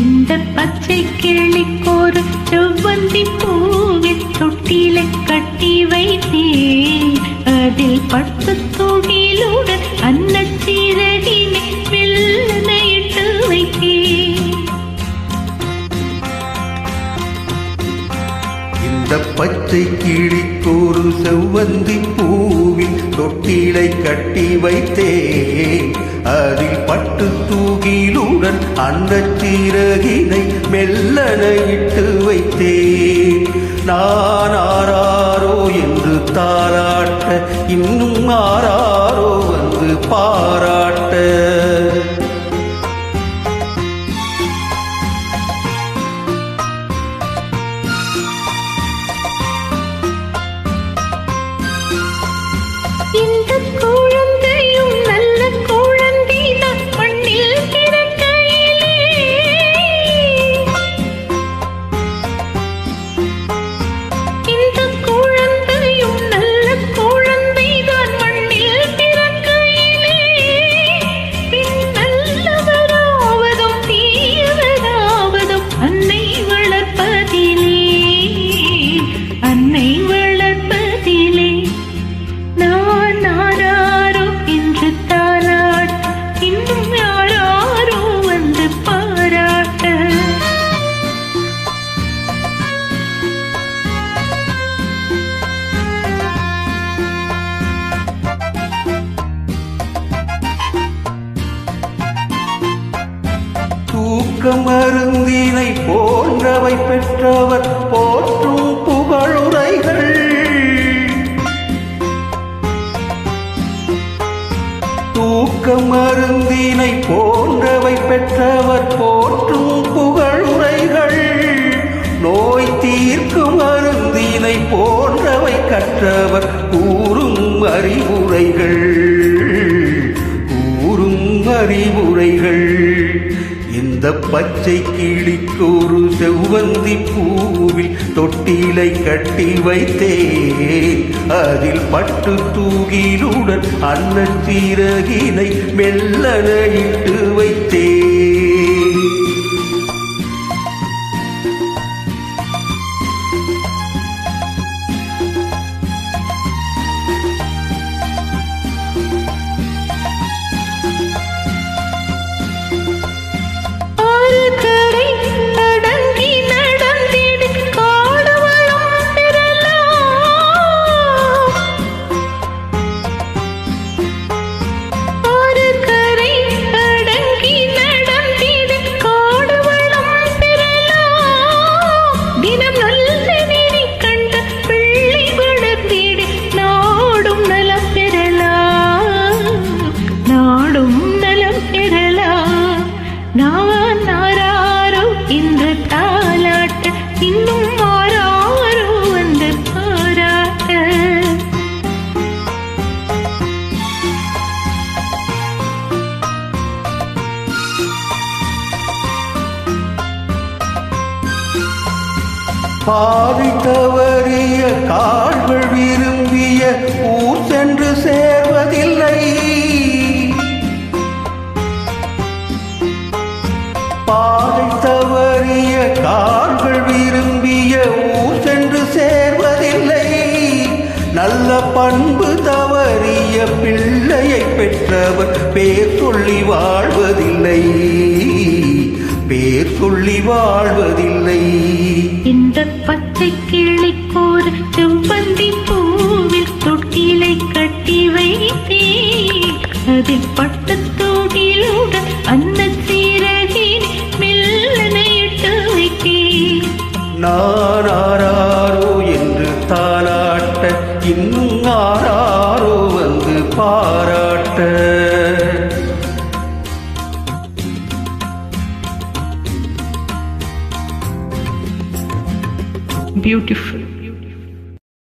இந்த பச்சை கிளிக்கோரு செவ்வந்தி பூவி தொட்டில கட்டி வைத்தேன். அதில் பட்டு தொழிலுடன் அன்னச்சீரடினை வெள்ளனையிட்டு வைத்தேன். இந்த பச்சை கிளிக்கோரு செவ்வந்தி பூவில் தொட்டிலை கட்டி வைத்தேன். அதில் பட்டு தூகிலுடன் அந்த சிறகினை மெல்லனையிட்டு வைத்தேன். நான் ஆராரோ என்று தாராட்ட இன்னும் ஆராரோ வந்து பாராட்ட. தூக்க அருந்தினை போன்றவை பெற்றவர் போற்றும் புகழுரைகள். தூக்கம் அருந்தினை போன்றவை பெற்றவர் போற்றும் புகழுரைகள். நோய் தீர்க்கும் அருந்தினை போன்றவை கற்றவர் கூறும் அறிவுரைகள். கூறும் அறிவுரைகள். இந்த பச்சை கிளிக்கொரு செவ்வந்தி பூவில் தொட்டிலை கட்டி வைத்தேன். அதில் பட்டு தூகிலுடன் அன்ன சீரகினை மெல்லன இட்டு வைத்தேன். பாதி தவறிய கால்கள் விரும்பிய ஊர் சென்று சேர்வதில்லை. பாதை தவறிய கால்கள் விரும்பிய ஊர் சென்று சேர்வதில்லை. நல்ல பண்பு தவறிய பிள்ளையை பெற்றவர் பேர் சொல்லி வாழ்வதில்லை. பேர் சொல்லி வாழ்வதில்லை. பச்சை கிளிக்கோர் செவ்வந்தி பூவில் தொட்டிலை கட்டி வைத்தே அதில் பட்ட தொடிலுடன் அந்த சீரகின் மெல்ல வைத்தேன். வைத்தே ஆராரோ beautiful.